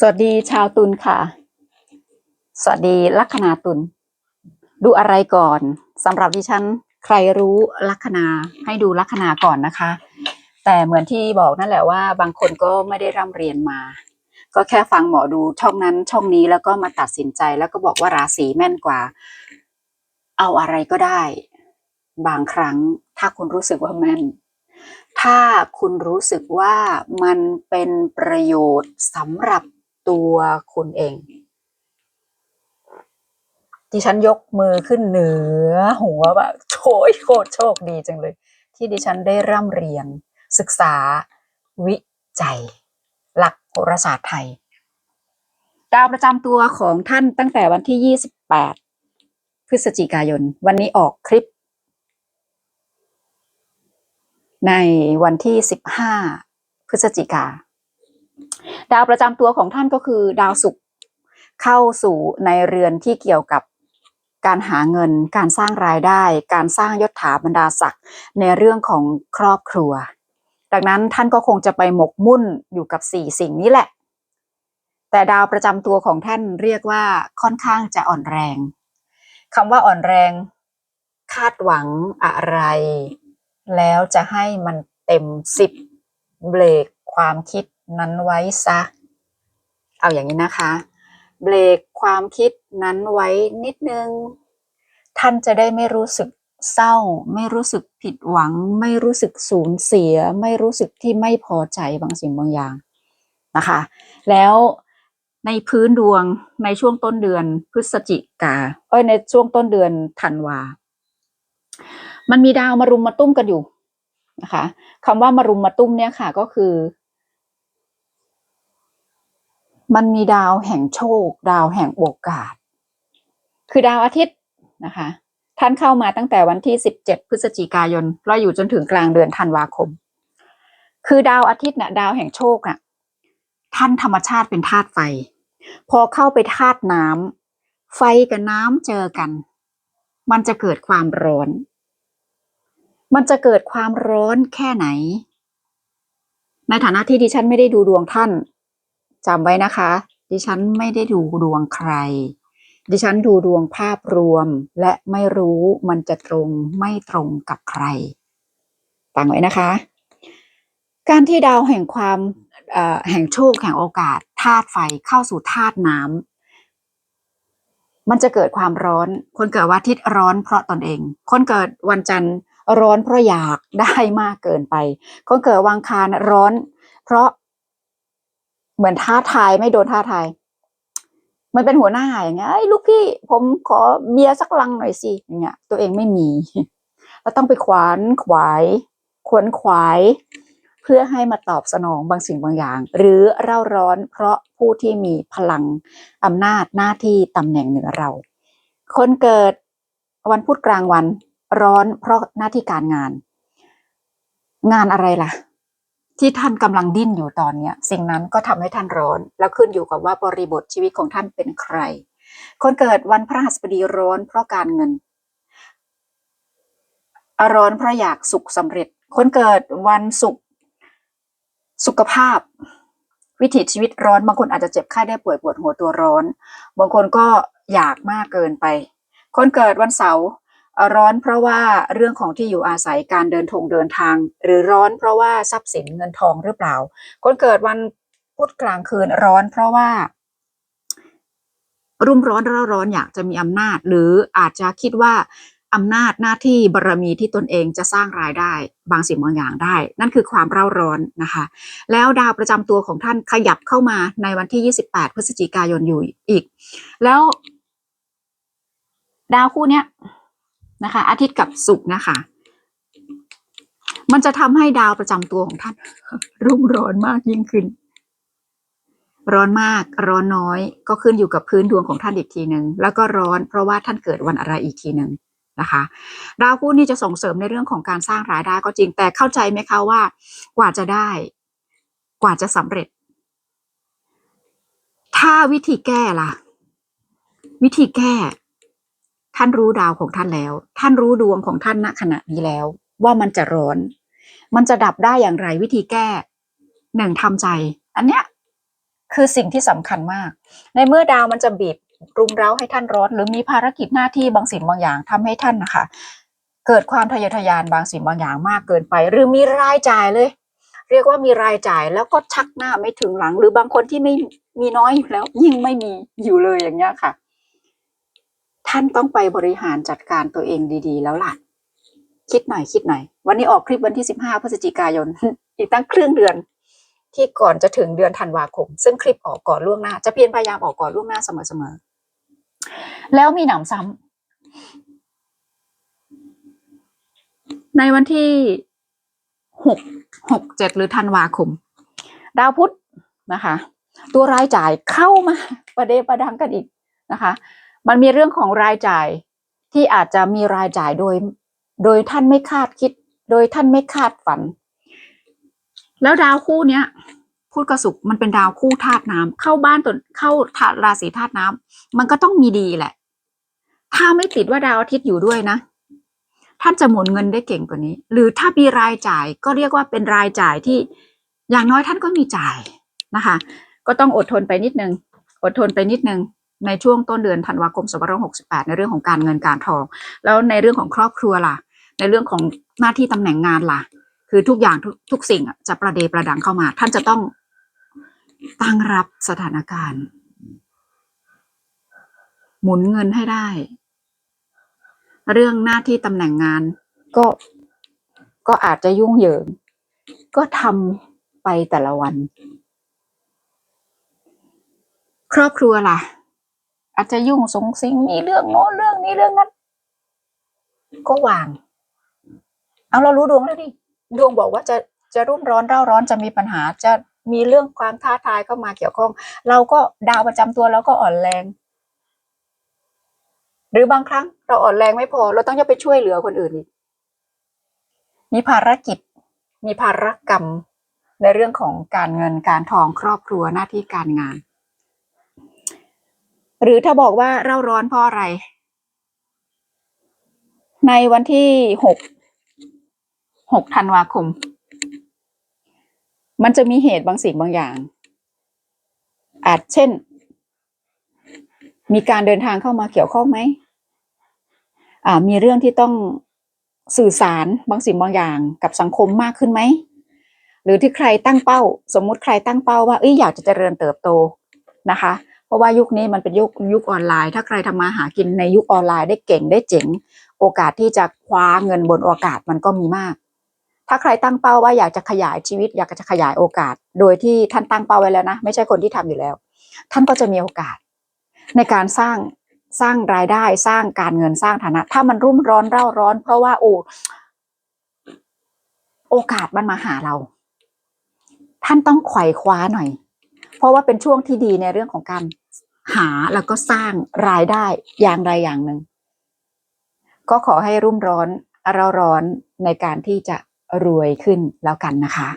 สวัสดีชาวตุลค่ะ สวัสดีลัคนาตุล ดูอะไรก่อนสำหรับดิฉัน ใครรู้ลัคนาให้ดูลัคนาก่อนนะคะ แต่เหมือนที่บอกนั่นแหละว่า บางคนก็ไม่ได้ร่ำเรียนมา ก็แค่ฟังหมอดูช่องนั้นช่องนี้แล้วก็มาตัดสินใจแล้วก็บอกว่าราศีแม่นกว่า เอาอะไรก็ได้ บางครั้งถ้าคุณรู้สึกว่าแม่นถ้าคุณรู้สึกว่ามันเป็นประโยชน์สำหรับ ตัวคุณเอง ดิฉันยกมือขึ้นเหนือ หัวแบบโชยโคตรโชคดีจังเลย ที่ดิฉันได้ร่ำเรียน ศึกษา วิจัย หลักโหราศาสตร์ไทย ดาวประจำตัวของท่านตั้งแต่วันที่ 28 พฤศจิกายน วันนี้ออกคลิป ในวันที่ 15 พฤศจิกา ดาวประจำตัวของท่านก็คือดาวศุกร์เข้าสู่ในเรือนที่เกี่ยวกับการหาเงิน การสร้างรายได้ การสร้างยศถาบรรดาศักดิ์ในเรื่องของครอบครัว ดังนั้นท่านก็คงจะไปหมกมุ่นอยู่กับสี่สิ่งนี้แหละ แต่ดาวประจำตัวของท่านเรียกว่าค่อนข้างจะอ่อนแรงคำว่าอ่อนแรง คาดหวังอะไร แล้วจะให้มันเต็มสิบเบรกความคิด นั้นไว้ซะ เอาอย่างนี้นะคะ เบรกความคิดนั้นไว้นิดนึง ท่านจะได้ไม่รู้สึกเศร้า ไม่รู้สึกผิดหวัง ไม่รู้สึกสูญเสีย ไม่รู้สึกที่ไม่พอใจบางสิ่งบางอย่างนะคะ แล้วในพื้นดวงในช่วงต้นเดือนพฤศจิกาเอ้ยในช่วงต้นเดือนธันวา มันมีดาวมารุมมาตุ้มกันอยู่นะคะคำว่ามารุมมาตุ้มเนี่ยค่ะก็คือ มันมีดาวแห่งโชค ดาวแห่งโอกาส คือดาวอาทิตย์นะคะ ท่านเข้ามาตั้งแต่วันที่ 17 พฤศจิกายนแล้วอยู่จนถึงกลางเดือนธันวาคม คือดาวอาทิตย์น่ะ ดาวแห่งโชคน่ะ ท่านธรรมชาติเป็นธาตุไฟ พอเข้าไปธาตุน้ำไฟกับน้ำเจอกัน มันจะเกิดความร้อน มันจะเกิดความร้อนแค่ไหน ในฐานะที่ดิฉันไม่ได้ดูดวงท่าน จำไว้นะคะ ดิฉันไม่ได้ดูดวงใคร ดิฉันดูดวงภาพรวม และไม่รู้มันจะตรงไม่ตรงกับใครฟังไว้นะคะ การที่ดาวแห่งความแห่งโชคแห่งโอกาสธาตุไฟเข้าสู่ธาตุน้ำมันจะเกิดความร้อน คนเกิดวันอาทิตย์ร้อนเพราะตนเอง คนเกิดวันจันทร์ร้อนเพราะอยากได้มากเกินไป คนเกิดวันอังคารร้อน เพราะ เหมือนท้าทายไม่โดนท้าทาย มันเป็นหัวหน้าอย่างเงี้ยไอ้ลูกพี่ผมขอเบียร์สักลังหน่อยสิอย่างเงี้ย ตัวเองไม่มีแล้วต้องไปขวานขวาย ขวนขวาย เพื่อให้มาตอบสนองบางสิ่งบางอย่าง หรือเร่าร้อนเพราะผู้ที่มีพลังอำนาจหน้าที่ตำแหน่งเหนือเรา คนเกิดวันพุธกลางวันร้อนเพราะหน้าที่การงาน งานอะไรล่ะ ที่ท่านกำลังดิ้นอยู่ตอนเนี้ยสิ่งนั้นก็ทำให้ท่านร้อน แล้วขึ้นอยู่กับว่าบริบทชีวิตของท่านเป็นใคร คนเกิดวันพระหัสบดีร้อนเพราะการเงิน ร้อนเพราะอยากสุขสำเร็จ คนเกิดวันศุกร์สุขภาพ วิถีชีวิตร้อนบางคนอาจจะเจ็บไข้ได้ป่วยปวดหัวตัวร้อน บางคนก็อยากมากเกินไป คนเกิดวันเสาร์ ร้อนเพราะว่าเรื่องของที่อยู่อาศัยการเดินทงเดินทาง หรือร้อนเพราะว่าทรัพย์สินเงินทองหรือเปล่า คนเกิดวันพุธกลางคืนร้อนเพราะว่า รุ่มร้อนเร่าร้อนอยากจะมีอำนาจ หรืออาจจะคิดว่าอำนาจหน้าที่บารมีที่ตนเองจะสร้างรายได้ บางสิ่งบางอย่างได้ นั่นคือความเร่าร้อนนะคะ แล้วดาวประจำตัวของท่านขยับเข้ามาในวันที่ 28 พฤศจิกายนอยู่อีก แล้ว ดาวคู่เนี้ย นะคะ อาทิตย์กับศุกร์นะคะ มันจะทำให้ดาวประจำตัวของท่าน รุ่มร้อนมากยิ่งขึ้น ร้อนมากร้อนน้อยก็ขึ้นอยู่กับพื้นดวงของท่านอีกทีหนึ่งแล้วก็ร้อนเพราะว่าท่านเกิดวันอะไรอีกทีหนึ่งนะคะดาวคู่นี้จะส่งเสริมในเรื่องของการสร้างรายได้ก็จริงแต่เข้าใจไหมคะว่ากว่าจะได้ กว่าจะสำเร็จ ถ้าวิธีแก้ล่ะ วิธีแก้ ท่านรู้ดาวของท่านแล้ว ท่านรู้ดวงของท่านณขณะนี้แล้ว ว่ามันจะร้อน มันจะดับได้อย่างไรวิธีแก้หนึ่งทำใจ อันเนี้ยคือสิ่งที่สำคัญมาก ในเมื่อดาวมันจะบีบรุมเร้าให้ท่านร้อน หรือมีภารกิจหน้าที่บางสิ่งบางอย่างทำให้ท่านนะคะ เกิดความทะเยอทะยานบางสิ่งบางอย่างมากเกินไป หรือมีรายจ่ายเลย เรียกว่ามีรายจ่ายแล้วก็ชักหน้าไม่ถึงหลัง หรือบางคนที่ไม่มีน้อยอยู่แล้ว ยิ่งไม่มีอยู่เลยอย่างเงี้ยค่ะ ท่านต้องไปบริหารจัดการตัวเองดี ๆ แล้วล่ะ คิดหน่อยคิดหน่อย วันนี้ออกคลิปวันที่15พฤศจิกายน อีกตั้งครึ่งเดือน ที่ก่อนจะถึงเดือนธันวาคม ซึ่งคลิปออกก่อนล่วงหน้า จะเพียรพยายามออกก่อนล่วงหน้าเสมอๆแล้วมีหนำซ้ำในวันที่หกหกเจ็ดหรือธันวาคม ดาวพุธนะคะ ตัวรายจ่ายเข้ามาประเดประดังกันอีกนะคะ มันมีเรื่องของรายจ่ายที่อาจจะมีรายจ่ายโดย โดยท่านไม่คาดคิด โดยท่านไม่คาดฝัน แล้วดาวคู่เนี้ยพูดกระสุกมันเป็นดาวคู่ธาตุน้ำเข้าบ้านตนเข้าาราศีธาตุน้ำมันก็ต้องมีดีแหละ ถ้าไม่ติดว่าดาวอาทิตย์อยู่ด้วยนะท่านจะหมุนเงินได้เก่งกว่านี้ หรือถ้ามีรายจ่ายก็เรียกว่าเป็นรายจ่ายที่อย่างน้อยท่านก็มีจ่ายนะคะ ก็ต้องอดทนไปนิดนึง อดทนไปนิดนึง ในช่วงต้นเดือนธันวาคม2568 ในเรื่องของการเงินการทอง แล้วในเรื่องของครอบครัวล่ะ ในเรื่องของหน้าที่ตำแหน่งงานล่ะ คือทุกอย่างทุกทุกสิ่งจะประเดประดังเข้ามา ท่านจะต้องตั้งรับสถานการณ์ หมุนเงินให้ได้ เรื่องหน้าที่ตำแหน่งงานก็ก็อาจจะยุ่งเหยิง ก็ทำไปแต่ละวัน ครอบครัวล่ะ อาจจะยุ่งสงสิงมีเรื่องโน้นเรื่องนี้เรื่องนั้น ก็วาง เอาเรารู้ดวงแล้วดิดวงบอกว่าจะจะรุ่มร้อนเร่าร้อนจะมีปัญหาจะมีเรื่องความท้าทายเข้ามาเกี่ยวข้อง เราก็ดาวประจำตัวเราก็อ่อนแรง หรือบางครั้งเราอ่อนแรงไม่พอ เราต้องจะไปช่วยเหลือคนอื่นอีกมีภารกิจ มีภารกรรมในเรื่องของการเงินการทองครอบครัวหน้าที่การงาน หรือถ้าบอกว่าเร่าร้อนเพราะอะไร ในวันที่หกหกธันวาคม มันจะมีเหตุบางสิ่งบางอย่าง อาจเช่น มีการเดินทางเข้ามาเกี่ยวข้องไหมอ่ามีเรื่องที่ต้องสื่อสารบางสิ่งบางอย่างกับสังคมมากขึ้นไหม หรือที่ใครตั้งเป้า สมมุติใครตั้งเป้าว่าเอ้ยอยากจะเจริญเติบโตนะคะ เพราะว่ายุคนี้มันเป็นยุคยุคออนไลน์ ถ้าใครทำมาหากินในยุคออนไลน์ได้เก่งได้เจ๋ง โอกาสที่จะคว้าเงินบนโอกาสมันก็มีมาก ถ้าใครตั้งเป้าว่าอยากจะขยายชีวิต อยากจะขยายโอกาส โดยที่ท่านตั้งเป้าไว้แล้วนะ ไม่ใช่คนที่ทำอยู่แล้ว ท่านก็จะมีโอกาส ในการสร้างสร้างรายได้สร้างการเงินสร้างฐานะ ถ้ามันรุ่มร้อนเร่าร้อน เพราะว่าโอ้โอกาสมันมาหาเรา ท่านต้องไขว่คว้าหน่อย เพราะว่าเป็นช่วงที่ดีในเรื่องของการหาแล้วก็สร้างรายได้อย่างใดอย่างหนึ่ง ก็ขอให้รุ่มร้อนเราร้อนในการที่จะรวยขึ้นแล้วกันนะคะ